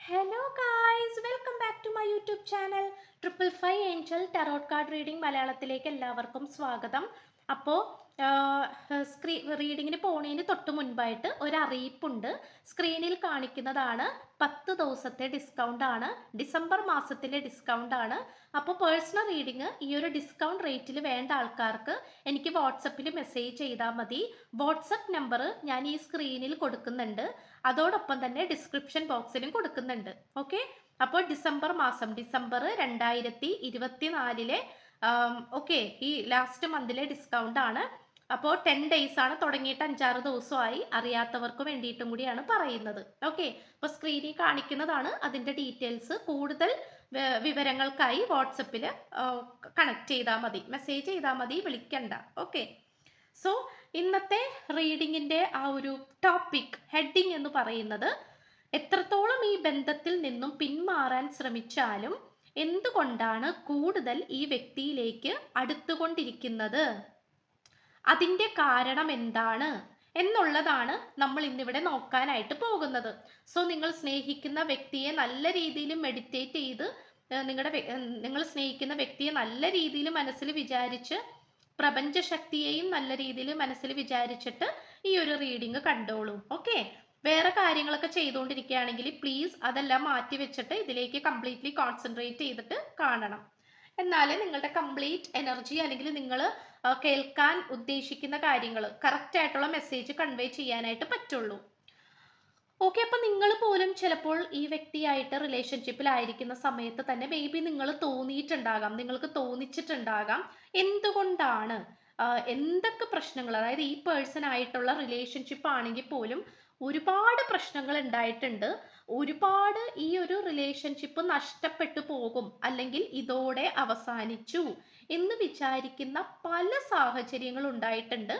Hello guys welcome back to my YouTube channel triple five angel tarot card reading മലയാളത്തിലേക്ക് എല്ലാവർക്കും സ്വാഗതം. അപ്പോൾ സ്ക്രീ റീഡിങ്ങിന് പോണതിന് തൊട്ട് മുൻപായിട്ട് ഒരു അറിയിപ്പുണ്ട് സ്ക്രീനിൽ കാണിക്കുന്നതാണ് പത്ത് ദിവസത്തെ ഡിസ്കൗണ്ട് ആണ്. ഡിസംബർ മാസത്തിലെ ഡിസ്കൗണ്ട് ആണ്. അപ്പോൾ പേഴ്സണൽ റീഡിങ് ഈ ഒരു ഡിസ്കൗണ്ട് റേറ്റിൽ വേണ്ട ആൾക്കാർക്ക് എനിക്ക് വാട്സപ്പിൽ മെസ്സേജ് ചെയ്താൽ മതി. വാട്സപ്പ് നമ്പർ ഞാൻ ഈ സ്ക്രീനിൽ കൊടുക്കുന്നുണ്ട്. അതോടൊപ്പം തന്നെ ഡിസ്ക്രിപ്ഷൻ ബോക്സിലും കൊടുക്കുന്നുണ്ട്. ഓക്കെ അപ്പോൾ ഡിസംബർ മാസം ഡിസംബർ രണ്ടായിരത്തി ഇരുപത്തിനാലിലെ ഓക്കെ ഈ ലാസ്റ്റ് മന്തിലെ ഡിസ്കൗണ്ട് ആണ്. അപ്പോൾ ടെൻ ഡേയ്സ് ആണ് തുടങ്ങിയിട്ട് അഞ്ചാറ് ദിവസമായി അറിയാത്തവർക്ക് വേണ്ടിയിട്ടും കൂടിയാണ് പറയുന്നത്. ഓക്കെ അപ്പോൾ സ്ക്രീനിൽ കാണിക്കുന്നതാണ് അതിന്റെ ഡീറ്റെയിൽസ് കൂടുതൽ വിവരങ്ങൾക്കായി വാട്സപ്പിൽ കണക്ട് ചെയ്താൽ മതി. മെസ്സേജ് ചെയ്താൽ മതി വിളിക്കണ്ട. ഓക്കെ സോ ഇന്നത്തെ റീഡിങ്ങിന്റെ ആ ഒരു ടോപ്പിക് ഹെഡിങ് എന്ന് പറയുന്നത് എത്രത്തോളം ഈ ബന്ധത്തിൽ നിന്നും പിന്മാറാൻ ശ്രമിച്ചാലും എന്തുകൊണ്ടാണ് കൂടുതൽ ഈ വ്യക്തിയിലേക്ക് അടുത്തുകൊണ്ടിരിക്കുന്നത്? അതിന്റെ കാരണം എന്താണ്? എന്നുള്ളതാണ് നമ്മൾ ഇന്നിവിടെ നോക്കാനായിട്ട് പോകുന്നത്. സോ നിങ്ങൾ സ്നേഹിക്കുന്ന വ്യക്തിയെ നല്ല രീതിയിൽ മെഡിറ്റേറ്റ് ചെയ്ത് നിങ്ങളുടെ നിങ്ങൾ സ്നേഹിക്കുന്ന വ്യക്തിയെ നല്ല രീതിയിൽ മനസ്സിൽ വിചാരിച്ച് പ്രപഞ്ചശക്തിയെയും നല്ല രീതിയിൽ മനസ്സിൽ വിചാരിച്ചിട്ട് ഈ ഒരു റീഡിങ് കണ്ടോളൂ. ഓക്കെ വേറെ കാര്യങ്ങളൊക്കെ ചെയ്തുകൊണ്ടിരിക്കുകയാണെങ്കിൽ പ്ലീസ് അതെല്ലാം മാറ്റി വെച്ചിട്ട് ഇതിലേക്ക് കംപ്ലീറ്റ്ലി കോൺസെൻട്രേറ്റ് ചെയ്തിട്ട് കാണണം. എന്നാലേ നിങ്ങളുടെ കംപ്ലീറ്റ് എനർജി അല്ലെങ്കിൽ നിങ്ങൾ കേൾക്കാൻ ഉദ്ദേശിക്കുന്ന കാര്യങ്ങൾ കറക്റ്റ് ആയിട്ടുള്ള മെസ്സേജ് കൺവേ ചെയ്യാനായിട്ട് പറ്റുള്ളൂ. ഓക്കെ അപ്പൊ നിങ്ങൾ പോലും ചിലപ്പോൾ ഈ വ്യക്തിയായിട്ട് റിലേഷൻഷിപ്പിലായിരിക്കുന്ന സമയത്ത് തന്നെ മേ ബി നിങ്ങൾ തോന്നിയിട്ടുണ്ടാകാം നിങ്ങൾക്ക് തോന്നിച്ചിട്ടുണ്ടാകാം. എന്തുകൊണ്ടാണ്? എന്തൊക്കെ പ്രശ്നങ്ങൾ? അതായത് ഈ പേഴ്സൺ ആയിട്ടുള്ള റിലേഷൻഷിപ്പ് ആണെങ്കിൽ പോലും ഒരുപാട് പ്രശ്നങ്ങൾ ഉണ്ടായിട്ടുണ്ട്. ഒരുപാട് ഈ ഒരു റിലേഷൻഷിപ്പ് നഷ്ടപ്പെട്ടു പോകും അല്ലെങ്കിൽ ഇതോടെ അവസാനിച്ചു എന്ന് വിചാരിക്കുന്ന പല സാഹചര്യങ്ങൾ ഉണ്ടായിട്ടുണ്ട്.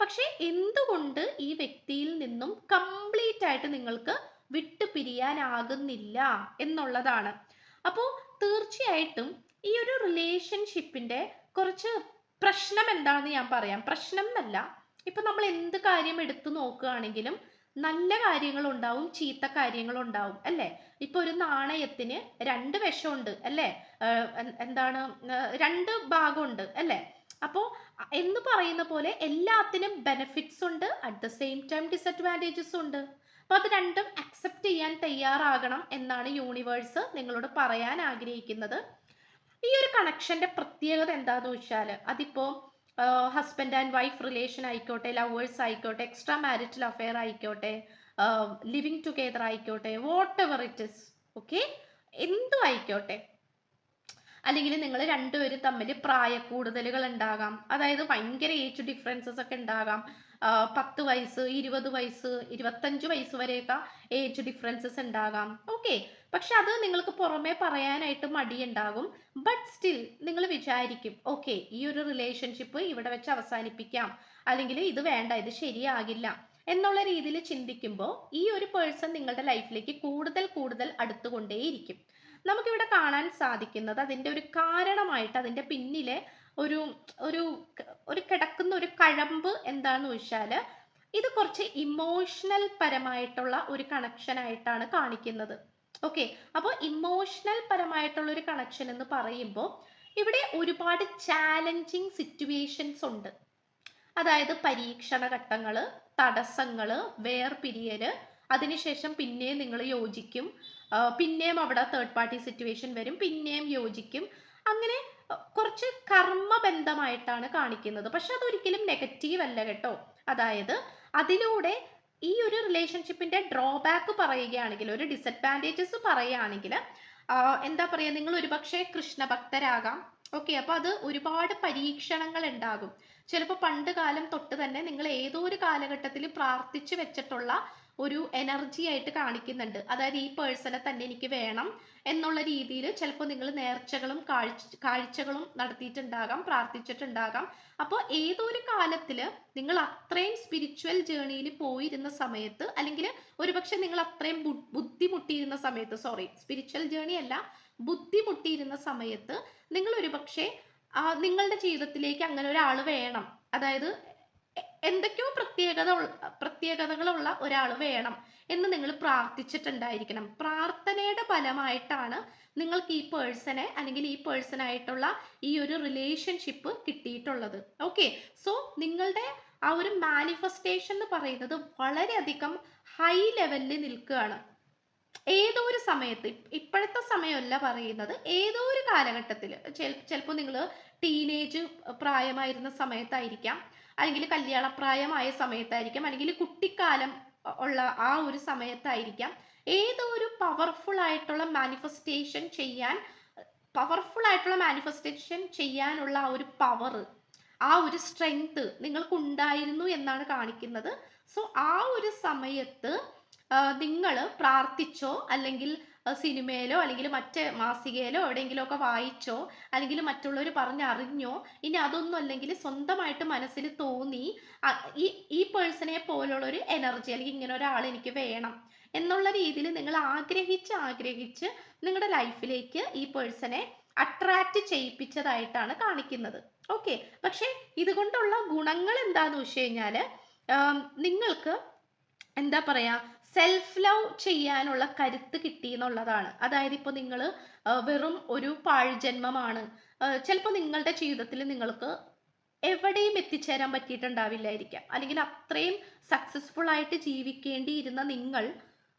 പക്ഷെ എന്തുകൊണ്ട് ഈ വ്യക്തിയിൽ നിന്നും കംപ്ലീറ്റ് ആയിട്ട് നിങ്ങൾക്ക് വിട്ടു പിരിയാനാകുന്നില്ല എന്നുള്ളതാണ്. അപ്പോൾ തീർച്ചയായിട്ടും ഈ ഒരു റിലേഷൻഷിപ്പിന്റെ കുറച്ച് പ്രശ്നം എന്താണെന്ന് ഞാൻ പറയാം. പ്രശ്നം എന്നല്ല. ഇപ്പൊ നമ്മൾ എന്ത് കാര്യം എടുത്തു നോക്കുകയാണെങ്കിലും നല്ല കാര്യങ്ങൾ ഉണ്ടാവും ചീത്ത കാര്യങ്ങൾ ഉണ്ടാവും അല്ലേ? ഇപ്പൊ ഒരു നാണയത്തിന് രണ്ട് വശമുണ്ട് അല്ലേ? എന്താണ്? രണ്ട് ഭാഗമുണ്ട് അല്ലേ? അപ്പോൾ എന്ന് പറയുന്ന പോലെ എല്ലാത്തിനും ബെനിഫിറ്റ്സ് ഉണ്ട് at the same time disadvantages ഉണ്ട്. അപ്പോൾ അത് രണ്ടും അക്സെപ്റ്റ് ചെയ്യാൻ തയ്യാറാകണം എന്നാണ് യൂണിവേഴ്സ് നിങ്ങളോട് പറയാൻ ആഗ്രഹിക്കുന്നത്. ഈ ഒരു കണക്ഷന്റെ പ്രത്യേകത എന്താന്ന് വെച്ചാൽ അതിപ്പോ ഹസ്ബൻഡ് ആൻഡ് വൈഫ് റിലേഷൻ ആയിക്കോട്ടെ ലവേഴ്സ് ആയിക്കോട്ടെ എക്സ്ട്രാ മാരിറ്റൽ അഫെയർ ആയിക്കോട്ടെ ലിവിങ് ടുഗെദർ ആയിക്കോട്ടെ whatever it is okay എന്തും ആയിക്കോട്ടെ. അല്ലെങ്കിൽ നിങ്ങൾ രണ്ടുപേരും തമ്മിൽ പ്രായ കൂടുതലുകൾ ഉണ്ടാകാം അതായത് ഭയങ്കര ഏജ് ഡിഫറൻസസ് ഒക്കെ ഉണ്ടാകാം. പത്ത് വയസ്സ് ഇരുപത് വയസ്സ് ഇരുപത്തഞ്ച് വയസ്സ് വരെയൊക്കെ ഏജ് ഡിഫറൻസസ് ഉണ്ടാകാം. ഓക്കെ പക്ഷെ അത് നിങ്ങൾക്ക് പുറമേ പറയാനായിട്ട് മടിയുണ്ടാകും. ബട്ട് സ്റ്റിൽ നിങ്ങൾ വിചാരിക്കും ഓക്കെ ഈ ഒരു റിലേഷൻഷിപ്പ് ഇവിടെ വെച്ച് അവസാനിപ്പിക്കാം. അല്ലെങ്കിൽ ഇത് വേണ്ട ഇത് ശരിയാകില്ല. എന്നുള്ള രീതിയിൽ ചിന്തിക്കുമ്പോൾ ഈ ഒരു പേഴ്സൺ നിങ്ങളുടെ ലൈഫിലേക്ക് കൂടുതൽ കൂടുതൽ അടുത്തുകൊണ്ടേയിരിക്കും. നമുക്കിവിടെ കാണാൻ സാധിക്കുന്നത് അതിന്റെ ഒരു കാരണമായിട്ട് അതിന്റെ പിന്നിലെ ഒരു ഒരു ഒരു കിടക്കുന്ന ഒരു കഴമ്പ് എന്താണെന്ന് വെച്ചാൽ ഇത് കുറച്ച് ഇമോഷണൽ പരമായിട്ടുള്ള ഒരു കണക്ഷൻ ആയിട്ടാണ് കാണിക്കുന്നത്. ഓക്കെ അപ്പോൾ ഇമോഷണൽ പരമായിട്ടുള്ള ഒരു കണക്ഷൻ എന്ന് പറയുമ്പോൾ ഇവിടെ ഒരുപാട് ചാലഞ്ചിങ് സിറ്റുവേഷൻസ് ഉണ്ട്. അതായത് പരീക്ഷണ ഘട്ടങ്ങൾ തടസ്സങ്ങൾ വേർപിരിയൽ അതിനുശേഷം പിന്നെയും നിങ്ങൾ യോജിക്കും. പിന്നെയും അവിടെ തേർഡ് പാർട്ടി സിറ്റുവേഷൻ വരും. പിന്നെയും യോജിക്കും. അങ്ങനെ കുറച്ച് കർമ്മബന്ധമായിട്ടാണ് കാണിക്കുന്നത്. പക്ഷെ അതൊരിക്കലും നെഗറ്റീവ് അല്ല കേട്ടോ. അതായത് അതിലൂടെ ഈ ഒരു റിലേഷൻഷിപ്പിന്റെ ഡ്രോബാക്ക് പറയുകയാണെങ്കിൽ ഒരു ഡിസഡ്വാന്റേജസ് പറയുകയാണെങ്കിൽ എന്താ പറയുക നിങ്ങൾ ഒരുപക്ഷെ കൃഷ്ണഭക്തരാകാം. ഓക്കെ അപ്പോൾ അത് ഒരുപാട് പരീക്ഷണങ്ങൾ ഉണ്ടാകും. ചിലപ്പോൾ പണ്ട് കാലം തൊട്ട് തന്നെ നിങ്ങൾ ഏതോ ഒരു കാലഘട്ടത്തിൽ പ്രാർത്ഥിച്ചു വെച്ചിട്ടുള്ള ഒരു എനർജി ആയിട്ട് കാണിക്കുന്നുണ്ട്. അതായത് ഈ പേഴ്സണെ തന്നെ എനിക്ക് വേണം എന്നുള്ള രീതിയിൽ ചിലപ്പോൾ നിങ്ങൾ നേർച്ചകളും കാഴ്ച കാഴ്ചകളും നടത്തിയിട്ടുണ്ടാകാം പ്രാർത്ഥിച്ചിട്ടുണ്ടാകാം. അപ്പോൾ ഏതൊരു കാലത്തിൽ നിങ്ങൾ അത്രയും സ്പിരിച്വൽ ജേണിയിൽ പോയിരുന്ന സമയത്ത് അല്ലെങ്കിൽ ഒരുപക്ഷെ നിങ്ങൾ അത്രയും ബുദ്ധിമുട്ടിയിരുന്ന സമയത്ത് സോറി സ്പിരിച്വൽ ജേണി അല്ല ബുദ്ധിമുട്ടിയിരുന്ന സമയത്ത് നിങ്ങൾ ഒരുപക്ഷെ നിങ്ങളുടെ ജീവിതത്തിലേക്ക് അങ്ങനെ ഒരാൾ വേണം. അതായത് എന്തൊക്കെയോ പ്രത്യേകത പ്രത്യേകതകളുള്ള ഒരാൾ വേണം എന്ന് നിങ്ങൾ പ്രാർത്ഥിച്ചിട്ടുണ്ടായിരിക്കണം. പ്രാർത്ഥനയുടെ ഫലമായിട്ടാണ് നിങ്ങൾക്ക് ഈ പേഴ്സണെ അല്ലെങ്കിൽ ഈ പേഴ്സണായിട്ടുള്ള ഈ ഒരു റിലേഷൻഷിപ്പ് കിട്ടിയിട്ടുള്ളത്. ഓക്കെ സോ നിങ്ങളുടെ ആ ഒരു മാനിഫെസ്റ്റേഷൻ എന്ന് പറയുന്നത് വളരെയധികം ഹൈ ലെവലിൽ നിൽക്കുകയാണ്. ഏതോ ഒരു സമയത്ത് ഇപ്പോഴത്തെ സമയമല്ല പറയുന്നത് ഏതോ ഒരു കാലഘട്ടത്തിൽ ചിലപ്പോൾ നിങ്ങൾ ടീനേജ് പ്രായമായിരുന്ന സമയത്തായിരിക്കാം. അല്ലെങ്കിൽ കല്യാണപ്രായമായ സമയത്തായിരിക്കാം അല്ലെങ്കിൽ കുട്ടിക്കാലം ഉള്ള ആ ഒരു സമയത്തായിരിക്കാം. ഏതോ ഒരു പവർഫുൾ ആയിട്ടുള്ള മാനിഫെസ്റ്റേഷൻ ചെയ്യാൻ പവർഫുൾ ആയിട്ടുള്ള മാനിഫെസ്റ്റേഷൻ ചെയ്യാനുള്ള ആ ഒരു പവർ ആ ഒരു സ്ട്രെങ്ത് നിങ്ങൾക്ക് ഉണ്ടായിരുന്നു എന്നാണ് കാണിക്കുന്നത്. സോ ആ ഒരു സമയത്ത് നിങ്ങൾ പ്രാർത്ഥിച്ചോ അല്ലെങ്കിൽ സിനിമയിലോ അല്ലെങ്കിൽ മറ്റ് മാസികയിലോ എവിടെയെങ്കിലും ഒക്കെ വായിച്ചോ അല്ലെങ്കിൽ മറ്റുള്ളവർ പറഞ്ഞറിഞ്ഞോ ഇനി അതൊന്നും അല്ലെങ്കിൽ സ്വന്തമായിട്ട് മനസ്സിൽ തോന്നി ഈ ഈ പേഴ്സണെ പോലുള്ള ഒരു എനർജി അല്ലെങ്കിൽ ഇങ്ങനെ ഒരാൾ എനിക്ക് വേണം എന്നുള്ള രീതിയിൽ നിങ്ങൾ ആഗ്രഹിച്ച് ആഗ്രഹിച്ച് നിങ്ങളുടെ ലൈഫിലേക്ക് ഈ പേഴ്സണെ അട്രാക്റ്റ് ചെയ്യിപ്പിച്ചതായിട്ടാണ് കാണിക്കുന്നത്. ഓക്കെ. പക്ഷെ ഇതുകൊണ്ടുള്ള ഗുണങ്ങൾ എന്താന്ന് വെച്ച് കഴിഞ്ഞാൽ നിങ്ങൾക്ക് എന്താ പറയാ സെൽഫ് ലവ് ചെയ്യാനുള്ള കരുത്ത് കിട്ടി എന്നുള്ളതാണ്. അതായത് ഇപ്പോൾ നിങ്ങൾ വെറും ഒരു പാഴ്ജന്മമാണ്. ചിലപ്പോൾ നിങ്ങളുടെ ജീവിതത്തിൽ നിങ്ങൾക്ക് എവിടെയും എത്തിച്ചേരാൻ പറ്റിയിട്ടുണ്ടാവില്ലായിരിക്കാം. അല്ലെങ്കിൽ അത്രയും സക്സസ്ഫുൾ ആയിട്ട് ജീവിക്കേണ്ടിയിരുന്ന നിങ്ങൾ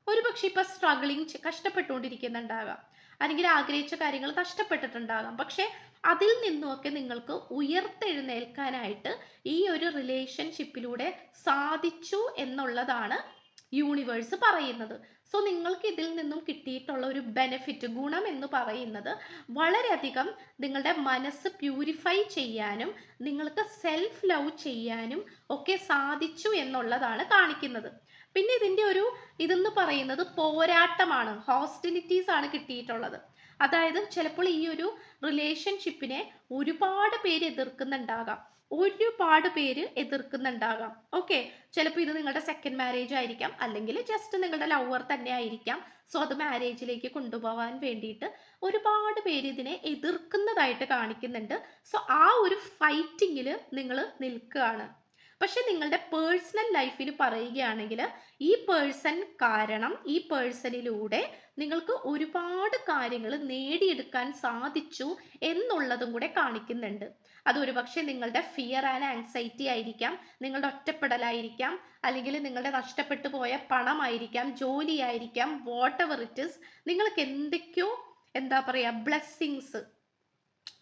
ഒരുപക്ഷെ ഇപ്പൊ സ്ട്രഗിളിങ് കഷ്ടപ്പെട്ടുകൊണ്ടിരിക്കുന്നുണ്ടാകാം. അല്ലെങ്കിൽ ആഗ്രഹിച്ച കാര്യങ്ങൾ നഷ്ടപ്പെട്ടിട്ടുണ്ടാകാം. പക്ഷെ അതിൽ നിന്നുമൊക്കെ നിങ്ങൾക്ക് ഉയർത്തെഴുന്നേൽക്കാനായിട്ട് ഈ ഒരു റിലേഷൻഷിപ്പിലൂടെ സാധിച്ചു എന്നുള്ളതാണ് യൂണിവേഴ്സ് പറയുന്നത്. സോ നിങ്ങൾക്ക് ഇതിൽ നിന്നും കിട്ടിയിട്ടുള്ള ഒരു ബെനിഫിറ്റ് ഗുണം എന്ന് പറയുന്നത് വളരെയധികം നിങ്ങളുടെ മനസ്സ് പ്യൂരിഫൈ ചെയ്യാനും നിങ്ങൾക്ക് സെൽഫ് ലവ് ചെയ്യാനും ഒക്കെ സാധിച്ചു എന്നുള്ളതാണ് കാണിക്കുന്നത്. പിന്നെ ഇതിന്റെ ഒരു ഇതെന്ന് പറയുന്നത് പോരാട്ടമാണ്. ഹോസ്റ്റിലിറ്റീസ് ആണ് കിട്ടിയിട്ടുള്ളത്. അതായത് ചിലപ്പോൾ ഈ ഒരു റിലേഷൻഷിപ്പിനെ ഒരുപാട് പേര് എതിർക്കുന്നുണ്ടാകാം. ഒരുപാട് പേര് എതിർക്കുന്നുണ്ടാകാം. ഓക്കെ ചിലപ്പോൾ ഇത് നിങ്ങളുടെ സെക്കൻഡ് മാരേജ് ആയിരിക്കാം. അല്ലെങ്കിൽ ജസ്റ്റ് നിങ്ങളുടെ ലവർ തന്നെ ആയിരിക്കാം. സോ അത് മാരേജിലേക്ക് കൊണ്ടുപോകാൻ വേണ്ടിയിട്ട് ഒരുപാട് പേര് ഇതിനെ എതിർക്കുന്നതായിട്ട് കാണിക്കുന്നുണ്ട്. സോ ആ ഒരു ഫൈറ്റിങ്ങിൽ നിങ്ങൾ നിൽക്കുകയാണ്. പക്ഷെ നിങ്ങളുടെ പേഴ്സണൽ ലൈഫിൽ പറയുകയാണെങ്കിൽ ഈ പേഴ്സൺ കാരണം ഈ പേഴ്സണിലൂടെ നിങ്ങൾക്ക് ഒരുപാട് കാര്യങ്ങൾ നേടിയെടുക്കാൻ സാധിച്ചു എന്നുള്ളതും കൂടെ കാണിക്കുന്നുണ്ട്. അത് ഒരുപക്ഷെ നിങ്ങളുടെ ഫിയർ ആൻഡ് ആൻസൈറ്റി ആയിരിക്കാം നിങ്ങളുടെ ഒറ്റപ്പെടലായിരിക്കാം അല്ലെങ്കിൽ നിങ്ങളുടെ നഷ്ടപ്പെട്ടു പോയ പണമായിരിക്കാം ജോലിയായിരിക്കാം വാട്ടവർ ഇറ്റ് ഇസ് നിങ്ങൾക്ക് എന്തൊക്കെയോ എന്താ പറയുക ബ്ലെസ്സിങ്സ്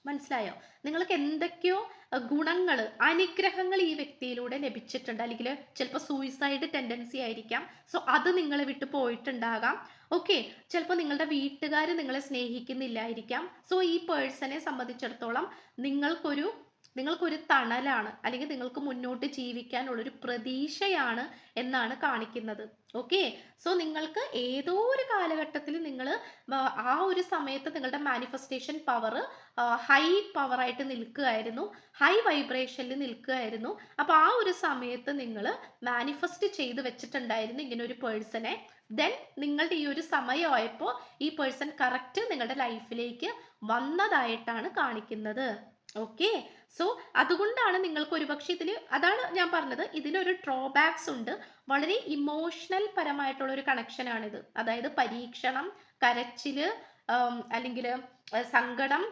മനസ്സിലായോ? നിങ്ങൾക്ക് എന്തൊക്കെയോ ഗുണങ്ങൾ അനുഗ്രഹങ്ങൾ ഈ വ്യക്തിയിലൂടെ ലഭിച്ചിട്ടുണ്ട്. അല്ലെങ്കിൽ ചിലപ്പോൾ സൂയിസൈഡ് ടെൻഡൻസി ആയിരിക്കാം. സോ അത് നിങ്ങളെ വിട്ടു പോയിട്ടുണ്ടാകാം. ഓക്കെ ചിലപ്പോൾ നിങ്ങളുടെ വീട്ടുകാർ നിങ്ങളെ സ്നേഹിക്കുന്നില്ലായിരിക്കാം. സോ ഈ പേഴ്സണെ സംബന്ധിച്ചിടത്തോളം നിങ്ങൾക്കൊരു നിങ്ങൾക്കൊരു തണലാണ് അല്ലെങ്കിൽ നിങ്ങൾക്ക് മുന്നോട്ട് ജീവിക്കാനുള്ളൊരു പ്രതീക്ഷയാണ് എന്നാണ് കാണിക്കുന്നത്. ഓക്കെ സോ നിങ്ങൾക്ക് ഏതോ ഒരു കാലഘട്ടത്തിൽ നിങ്ങൾ ആ ഒരു സമയത്ത് നിങ്ങളുടെ മാനിഫെസ്റ്റേഷൻ പവർ ഹൈ പവറായിട്ട് നിൽക്കുകയായിരുന്നു. ഹൈ വൈബ്രേഷനിൽ നിൽക്കുകയായിരുന്നു. അപ്പോൾ ആ ഒരു സമയത്ത് നിങ്ങൾ മാനിഫെസ്റ്റ് ചെയ്ത് വെച്ചിട്ടുണ്ടായിരുന്നു ഇങ്ങനെ ഒരു പേഴ്സണെ ദെൻ നിങ്ങളുടെ ഈ ഒരു സമയമായപ്പോൾ ഈ പേഴ്സൺ കറക്റ്റ് നിങ്ങളുടെ ലൈഫിലേക്ക് വന്നതായിട്ടാണ് കാണിക്കുന്നത്. ഓക്കെ സോ അതുകൊണ്ടാണ് നിങ്ങൾക്ക് ഒരുപക്ഷെ ഇതിൽ അതാണ് ഞാൻ പറഞ്ഞത് ഇതിലൊരു ഡ്രോബാക്സ് ഉണ്ട്. വളരെ ഇമോഷണൽ പരമായിട്ടുള്ള ഒരു കണക്ഷനാണിത് അതായത് പരീക്ഷണം കരച്ചിൽ അല്ലെങ്കിൽ സങ്കടം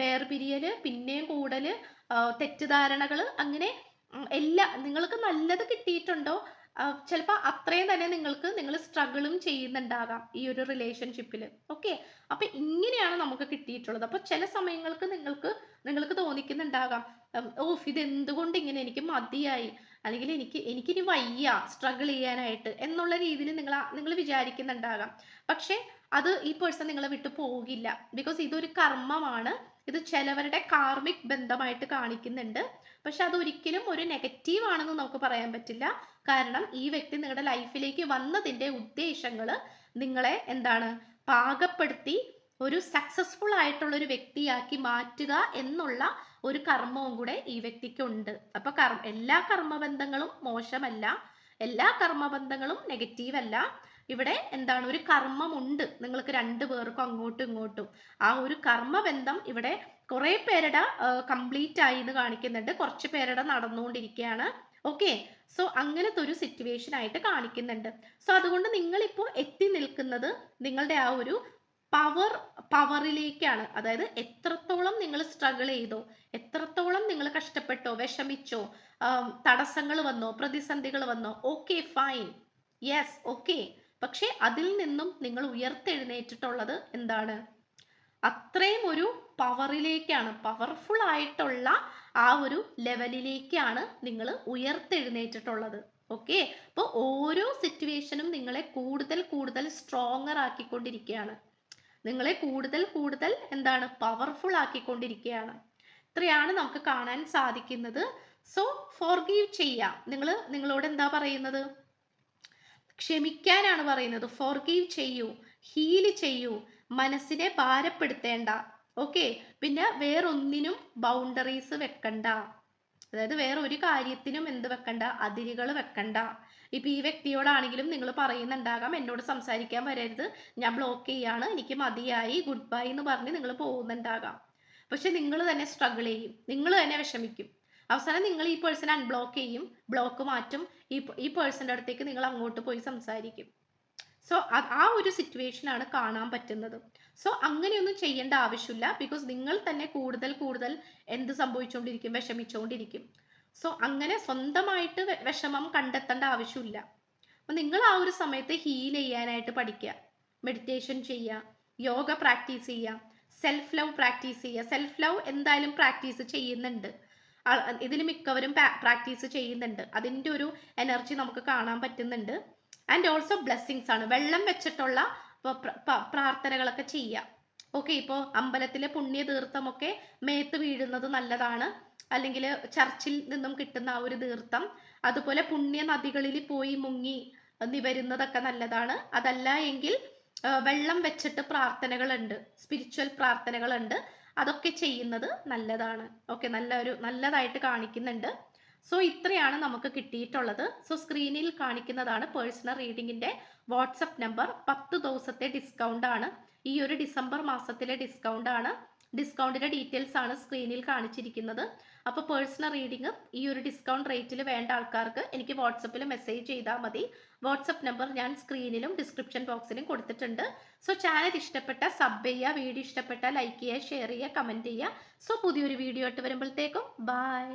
വേർപിരിയൽ പിന്നെയും കൂടൽ തെറ്റിദ്ധാരണകൾ അങ്ങനെ എല്ലാ നിങ്ങൾക്ക് നല്ലത് കിട്ടിയിട്ടുണ്ടോ? ചിലപ്പോൾ അത്രയും തന്നെ നിങ്ങൾക്ക് നിങ്ങൾ സ്ട്രഗിളും ചെയ്യുന്നുണ്ടാകാം ഈ ഒരു റിലേഷൻഷിപ്പിൽ ഓക്കെ അപ്പം ഇങ്ങനെയാണ് നമുക്ക് കിട്ടിയിട്ടുള്ളത്. അപ്പോൾ ചില സമയങ്ങൾക്ക് നിങ്ങൾക്ക് നിങ്ങൾക്ക് തോന്നിക്കുന്നുണ്ടാകാം. ഓഫ് ഇത് എന്തുകൊണ്ട് ഇങ്ങനെ എനിക്ക് മതിയായി? അല്ലെങ്കിൽ എനിക്ക് എനിക്കിനി വയ്യ സ്ട്രഗിൾ ചെയ്യാനായിട്ട് എന്നുള്ള രീതിയിൽ നിങ്ങൾ നിങ്ങൾ വിചാരിക്കുന്നുണ്ടാകാം. പക്ഷേ അത് ഈ പേഴ്സൺ നിങ്ങളെ വിട്ടു പോകില്ല. ബിക്കോസ് ഇതൊരു കർമ്മമാണ്. ഇത് ചിലവരുടെ കാർമിക് ബന്ധമായിട്ട് കാണിക്കുന്നുണ്ട്. പക്ഷെ അതൊരിക്കലും ഒരു നെഗറ്റീവ് ആണെന്ന് നമുക്ക് പറയാൻ പറ്റില്ല. കാരണം ഈ വ്യക്തി നിങ്ങളുടെ ലൈഫിലേക്ക് വന്നതിന്റെ ഉദ്ദേശങ്ങൾ നിങ്ങളെ എന്താണ് പാകപ്പെടുത്തി ഒരു സക്സസ്ഫുൾ ആയിട്ടുള്ള ഒരു വ്യക്തിയാക്കി മാറ്റുക എന്നുള്ള ഒരു കർമ്മവും കൂടെ ഈ വ്യക്തിക്കുണ്ട്. അപ്പൊ കർമ്മ എല്ലാ കർമ്മബന്ധങ്ങളും മോശമല്ല. എല്ലാ കർമ്മബന്ധങ്ങളും നെഗറ്റീവ് അല്ല. ഇവിടെ എന്താണ്? ഒരു കർമ്മമുണ്ട്. നിങ്ങൾക്ക് രണ്ടു പേർക്കും അങ്ങോട്ടും ഇങ്ങോട്ടും. ആ ഒരു കർമ്മബന്ധം ഇവിടെ കുറെ പേരുടെ കംപ്ലീറ്റ് ആയി എന്ന് കാണിക്കുന്നുണ്ട്. കുറച്ച് പേരുടെ നടന്നുകൊണ്ടിരിക്കുകയാണ്. ഓക്കെ? സോ അങ്ങനത്തെ ഒരു സിറ്റുവേഷൻ ആയിട്ട് കാണിക്കുന്നുണ്ട്. സോ അതുകൊണ്ട് നിങ്ങളിപ്പോൾ എത്തി നിൽക്കുന്നത് നിങ്ങളുടെ ആ ഒരു പവർ പവറിലേക്കാണ് അതായത് എത്രത്തോളം നിങ്ങൾ സ്ട്രഗിൾ ചെയ്തോ എത്രത്തോളം നിങ്ങൾ കഷ്ടപ്പെട്ടോ വിഷമിച്ചോ തടസ്സങ്ങൾ വന്നോ പ്രതിസന്ധികൾ വന്നോ ഓക്കെ ഫൈൻ യെസ് ഓക്കെ പക്ഷേ അതിൽ നിന്നും നിങ്ങൾ ഉയർത്തെഴുന്നേറ്റിട്ടുള്ളത് എന്താണ്? അത്രയും ഒരു പവറിലേക്കാണ് പവർഫുൾ ആയിട്ടുള്ള ആ ഒരു ലെവലിലേക്കാണ് നിങ്ങൾ ഉയർത്തെഴുന്നേറ്റിട്ടുള്ളത്. ഓക്കെ അപ്പോൾ ഓരോ സിറ്റുവേഷനും നിങ്ങളെ കൂടുതൽ കൂടുതൽ സ്ട്രോങ്ങർ ആക്കിക്കൊണ്ടിരിക്കുകയാണ്. നിങ്ങളെ കൂടുതൽ കൂടുതൽ എന്താണ് പവർഫുൾ ആക്കിക്കൊണ്ടിരിക്കുകയാണ്. ഇത്രയാണ് നമുക്ക് കാണാൻ സാധിക്കുന്നത്. സോ ഫോർഗീവ് ചെയ്യാം. നിങ്ങൾ നിങ്ങളോട് എന്താ പറയുന്നത്? ക്ഷമിക്കാനാണ് പറയുന്നത്. ഫോർഗീവ് ചെയ്യൂ ഹീൽ ചെയ്യൂ മനസ്സിനെ ഭാരപ്പെടുത്തേണ്ട. ഓക്കെ പിന്നെ വേറൊന്നിനും ബൗണ്ടറീസ് വെക്കണ്ട. അതായത് വേറെ ഒരു കാര്യത്തിനും എന്ത് വെക്കണ്ട? അതിരുകൾ വെക്കണ്ട. ഇപ്പൊ ഈ വ്യക്തിയോടാണെങ്കിലും നിങ്ങൾ പറയുന്നുണ്ടാകാം എന്നോട് സംസാരിക്കാൻ വരരുത് ഞാൻ ബ്ലോക്ക് ചെയ്യാണ് എനിക്ക് മതിയായി ഗുഡ് ബൈ എന്ന് പറഞ്ഞ് നിങ്ങൾ പോകുന്നുണ്ടാകാം. പക്ഷെ നിങ്ങൾ തന്നെ സ്ട്രഗിൾ ചെയ്യും നിങ്ങൾ തന്നെ വിഷമിക്കും. അവസാനം നിങ്ങൾ ഈ പേഴ്സൺ അൺബ്ലോക്ക് ചെയ്യും ബ്ലോക്ക് മാറ്റും ഈ ഈ പേഴ്സന്റെ അടുത്തേക്ക് നിങ്ങൾ അങ്ങോട്ട് പോയി സംസാരിക്കും. സോ ആ ഒരു സിറ്റുവേഷൻ ആണ് കാണാൻ പറ്റുന്നത്. സോ അങ്ങനെയൊന്നും ചെയ്യേണ്ട ആവശ്യമില്ല ബിക്കോസ് നിങ്ങൾ തന്നെ കൂടുതൽ കൂടുതൽ എന്ത് സംഭവിച്ചുകൊണ്ടിരിക്കും വിഷമിച്ചുകൊണ്ടിരിക്കും സോ അങ്ങനെ സ്വന്തമായിട്ട് വിഷമം കണ്ടെത്തേണ്ട ആവശ്യമില്ല. അപ്പം നിങ്ങൾ ആ ഒരു സമയത്ത് ഹീൽ ചെയ്യാനായിട്ട് പഠിക്കുക. മെഡിറ്റേഷൻ ചെയ്യുക. യോഗ പ്രാക്ടീസ് ചെയ്യുക. സെൽഫ് ലവ് പ്രാക്ടീസ് ചെയ്യുക. സെൽഫ് ലവ് എന്തായാലും പ്രാക്ടീസ് ചെയ്യുന്നുണ്ട്. ഇതിൽ മിക്കവരും പ്രാക്ടീസ് ചെയ്യുന്നുണ്ട്. അതിന്റെ ഒരു എനർജി നമുക്ക് കാണാൻ പറ്റുന്നുണ്ട്. ആൻഡ് ഓൾസോ ബ്ലെസ്സിങ്സ് ആണ്. വെള്ളം വെച്ചിട്ടുള്ള പ്രാർത്ഥനകളൊക്കെ ചെയ്യുക. ഓക്കെ ഇപ്പോൾ അമ്പലത്തിലെ പുണ്യ തീർത്ഥമൊക്കെ മേത്ത് വീഴുന്നത് നല്ലതാണ്. അല്ലെങ്കിൽ ചർച്ചിൽ നിന്നും കിട്ടുന്ന ആ ഒരു തീർത്ഥം അതുപോലെ പുണ്യ നദികളിൽ പോയി മുങ്ങി നിവരുന്നതൊക്കെ നല്ലതാണ്. അതല്ല എങ്കിൽ വെള്ളം വെച്ചിട്ട് പ്രാർത്ഥനകളുണ്ട് സ്പിരിച്വൽ പ്രാർത്ഥനകളുണ്ട്. അതൊക്കെ ചെയ്യുന്നത് നല്ലതാണ്. ഓക്കെ നല്ല ഒരു നല്ലതായിട്ട് കാണിക്കുന്നുണ്ട്. സോ ഇത്രയാണ് നമുക്ക് കിട്ടിയിട്ടുള്ളത്. സോ സ്ക്രീനിൽ കാണിക്കുന്നതാണ് പേഴ്സണൽ റീഡിങ്ങിന്റെ വാട്സപ്പ് നമ്പർ. പത്ത് ദിവസത്തെ ഡിസ്കൗണ്ട് ആണ്. ഈ ഒരു ഡിസംബർ മാസത്തിലെ ഡിസ്കൗണ്ട് ആണ്. ഡിസ്കൗണ്ടിന്റെ ഡീറ്റെയിൽസ് ആണ് സ്ക്രീനിൽ കാണിച്ചിരിക്കുന്നത്. അപ്പോൾ പേഴ്സണൽ റീഡിംഗ് ഈ ഒരു ഡിസ്കൗണ്ട് റേറ്റിൽ വേണ്ട ആൾക്കാർക്ക് എനിക്ക് വാട്സപ്പിൽ മെസ്സേജ് ചെയ്താൽ മതി. വാട്സപ്പ് നമ്പർ ഞാൻ സ്ക്രീനിലും ഡിസ്ക്രിപ്ഷൻ ബോക്സിലും കൊടുത്തിട്ടുണ്ട്. സോ ചാനൽ ഇഷ്ടപ്പെട്ട സബ് ചെയ്യുക വീഡിയോ ഇഷ്ടപ്പെട്ട ലൈക്ക് ചെയ്യുക ഷെയർ ചെയ്യുക കമന്റ് ചെയ്യുക. സോ പുതിയൊരു വീഡിയോ ആയിട്ട് വരുമ്പോഴത്തേക്കും ബായ്